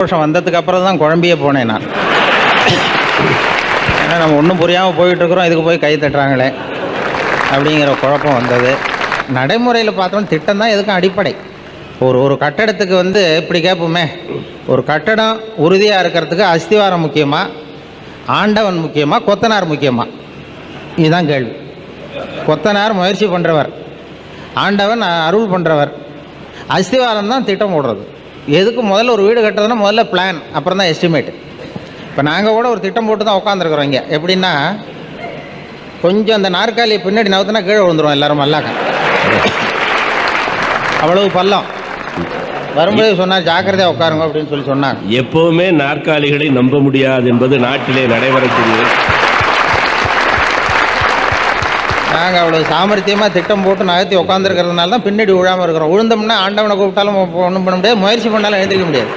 வருஷம் வந்ததுக்கு அப்புறம் தான் குழம்பியே போனேன் நான். ஏன்னா நம்ம ஒன்றும் புரியாமல் போயிட்டு இருக்கிறோம் இதுக்கு போய் கை தட்டுறாங்களே. அப்படிங்கிற குழப்பம் வந்தது. நடைமுறையில் பார்த்தோம்னா திட்டம் தான் எதுக்கும் அடிப்படை. ஒரு ஒரு கட்டடத்துக்கு வந்து இப்படி கேட்போமே. ஒரு கட்டடம் உறுதியாக இருக்கிறதுக்கு அஸ்திவாரம் முக்கியமா? ஆண்டவன் முக்கியமா? கொத்தனார் முக்கியமா? இதுதான் கேள்வி. கொத்தனார் முயற்சி பண்ணுறவர் ஆண்டவன் அருள் பண்ணுறவர் அஸ்திவாரம் தான் திட்டம் போடுறது. எதுக்கு முதல்ல ஒரு வீடு கட்டுறதுன்னா முதல்ல பிளான் அப்புறம் தான் எஸ்டிமேட் இப்போ நாங்கள் கூட ஒரு திட்டம் போட்டு தான் உட்காந்துருக்குறோம் இங்கே. எப்படின்னா கொஞ்சம் அந்த நாற்காலியை பின்னாடி நவுத்தினா கீழே விழுந்துரும் எல்லாரும் மல்லாக்க அவ்வளவு பள்ளம். வரும்போது சொன்னார் ஜாக்கிரதையாக உட்காருங்க அப்படின்னு சொல்லி சொன்னாங்க. எப்பவுமே நாற்காலிகளை நம்ப முடியாது என்பது நாட்டிலே நடைபெறக்கூடிய நாங்கள் அவ்வளோ சாமர்த்தியமாக திட்டம் போட்டு நகர்த்தி உட்காந்துருக்கிறதுனால தான் பின்னாடி விழாமல் இருக்கிறோம். விழுந்தோம்னா ஆண்டவனை கூப்பிட்டாலும் ஒன்றும் பண்ண முடியாது முயற்சி பண்ணாலும் எழுந்திரிக்க முடியாது.